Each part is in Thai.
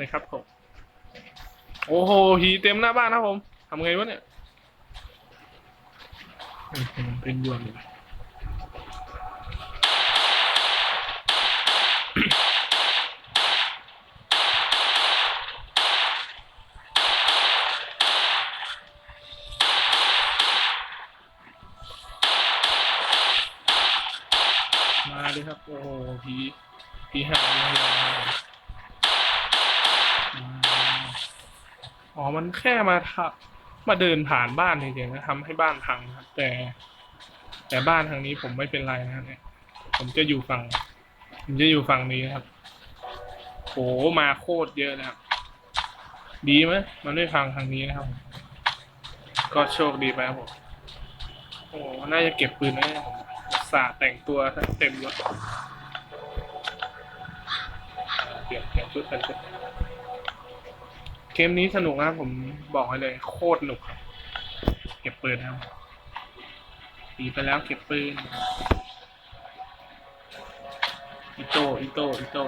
นะครับผม โอ้โหหีเต็มหน้าบ้านนะครับผมทำไงวะเนี่ยอื้อหือเป็นยวงเลยมาเลยครับ โอ้โหผีผีหายเลยนะ อ๋อ มันแค่มาทมาเดินผ่านบ้านเฉยๆนะทำให้บ้านพังนะครับ แต่ แต่บ้านทางนี้ผมไม่เป็นไรนะเนี่ย ผมจะอยู่ฝั่ง ผมจะอยู่ฝั่งนี้นะครับโหมาโคตรเยอะนะครับ ดีไหมมันไม่พังทางนี้นะครับ ก็โชคดีไปครับผมโอ้น่าจะเก็บปืนไว้นะผมสาแต่งตัวเต็มยศเปลี่ยนเปลี่ยนชุดเป็นชุด เกมนี้สนุกนะผมบอกไว้เลย โคตรหนุกครับ เก็บปืนครับตีไปแล้วเก็บปืนอิโตอิโตอิโต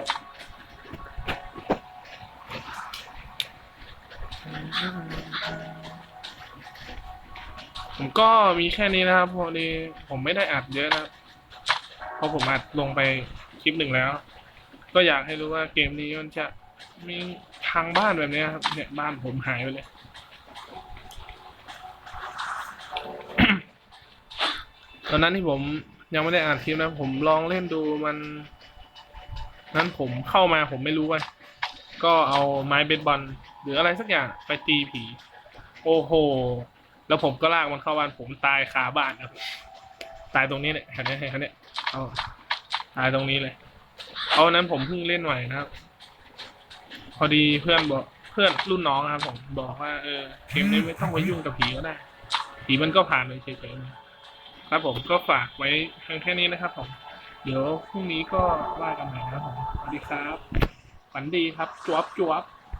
ผมก็มีแค่นี้นะครับ พอดีผมไม่ได้อัดเยอะนะเพราะผมอัดลงไปคลิปหนึ่งแล้ว ก็อยากให้รู้ว่าเกมนี้มันจะ มีทางบ้านแบบนี้ครับเนี่ยบ้านผมหายไปเลยตอนนั้นที่ผมยังไม่ได้อ่านคลิปนะผมลองเล่นดูมัน นั้นผมเข้ามาผมไม่รู้ว่าก็เอาไม้เบสบอลหรืออะไรสักอย่างไปตีผี โอ้โห แล้วผมก็ลากมันเข้าบ้านผมตายคาบ้านครับ ตายตรงนี้เนี่ยเห็นไหมเห็นไหมเนี่ยเอาตายตรงนี้เลยเพรานั้นผมเพิ่งเล่นใหม่นะครับ อดีเพื่อนบอกเพื่อนรุ่นน้องนะครับผมบอกว่าเออเกมนี้ไม่ต้องไปยุ่งกับผีก็ได้ผีมันก็ผ่านไปเฉยๆครับผมก็ฝากไว้เพียงแค่นี้นะครับผมเดี๋ยวพรุ่งนี้ก็ว่ากันใหม่นะครับผมสวัสดีครับฝันดีครับจวบจวบ